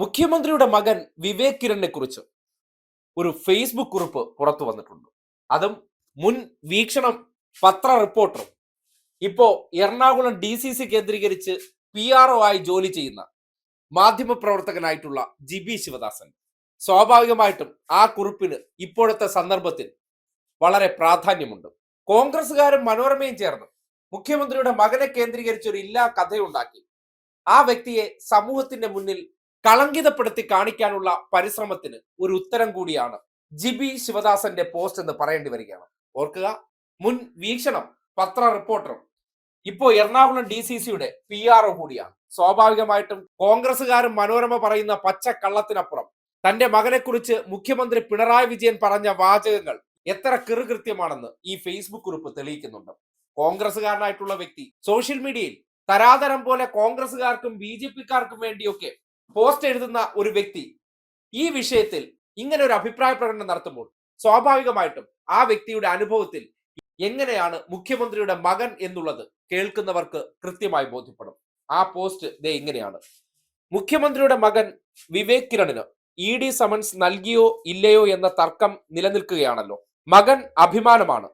മുഖ്യമന്ത്രിയുടെ മകൻ വിവേക് കിരണിനെ കുറിച്ച് ഒരു ഫേസ്ബുക്ക് കുറിപ്പ് പുറത്തു വന്നിട്ടുണ്ട്. അതും മുൻ വീക്ഷണം പത്ര റിപ്പോർട്ടറും. ഇപ്പോ എറണാകുളം ഡി സി സി കേന്ദ്രീകരിച്ച് പി ആർ ഒ ആയി ജോലി ചെയ്യുന്ന മാധ്യമപ്രവർത്തകനായിട്ടുള്ള ജിബി ശിവദാസൻ. സ്വാഭാവികമായിട്ടും ആ കുറിപ്പിന് ഇപ്പോഴത്തെ സന്ദർഭത്തിൽ വളരെ പ്രാധാന്യമുണ്ട്. കോൺഗ്രസുകാരും മനോരമയും ചേർന്ന് മുഖ്യമന്ത്രിയുടെ മകനെ കേന്ദ്രീകരിച്ച് ഒരു ഇല്ലാ കഥയുണ്ടാക്കി. ആ വ്യക്തിയെ സമൂഹത്തിന്റെ മുന്നിൽ കളങ്കിതപ്പെടുത്തി കാണിക്കാനുള്ള പരിശ്രമത്തിന് ഒരു ഉത്തരം കൂടിയാണ് ജിബി ശിവദാസന്റെ പോസ്റ്റ് എന്ന് പറയേണ്ടി വരികയാണ്. ഓർക്കുക മുൻ വീക്ഷണം പത്ര റിപ്പോർട്ടറും ഇപ്പോ എറണാകുളം ഡി സി സിയുടെ പി ആർ ഒ കൂടിയാണ്. സ്വാഭാവികമായിട്ടും കോൺഗ്രസുകാരും മനോരമ പറയുന്ന പച്ച കള്ളത്തിനപ്പുറം തന്റെ മകനെക്കുറിച്ച് മുഖ്യമന്ത്രി പിണറായി വിജയൻ പറഞ്ഞ വാചകങ്ങൾ എത്ര കൃത്യമാണെന്ന് ഈ ഫേസ്ബുക്ക് കുറിപ്പ് തെളിയിക്കുന്നുണ്ട്. കോൺഗ്രസുകാരനായിട്ടുള്ള വ്യക്തി സോഷ്യൽ മീഡിയയിൽ തരാതരം പോലെ കോൺഗ്രസുകാർക്കും ബി ജെ പിക്കാർക്കും വേണ്ടിയൊക്കെ പോസ്റ്റ് എഴുതുന്ന ഒരു വ്യക്തി ഈ വിഷയത്തിൽ ഇങ്ങനെ ഒരു അഭിപ്രായ പ്രകടനം നടത്തുമ്പോൾ സ്വാഭാവികമായിട്ടും ആ വ്യക്തിയുടെ അനുഭവത്തിൽ എങ്ങനെയാണ് മുഖ്യമന്ത്രിയുടെ മകൻ എന്നുള്ളത് കേൾക്കുന്നവർക്ക് കൃത്യമായി ബോധ്യപ്പെടും. ആ പോസ്റ്റ് ദേ ഇങ്ങനെയാണ്. മുഖ്യമന്ത്രിയുടെ മകൻ വിവേക് കിരണിന് ഇ ഡി സമൻസ് നൽകിയോ ഇല്ലയോ എന്ന തർക്കം നിലനിൽക്കുകയാണല്ലോ. മകൻ അഭിമാനമാണ്.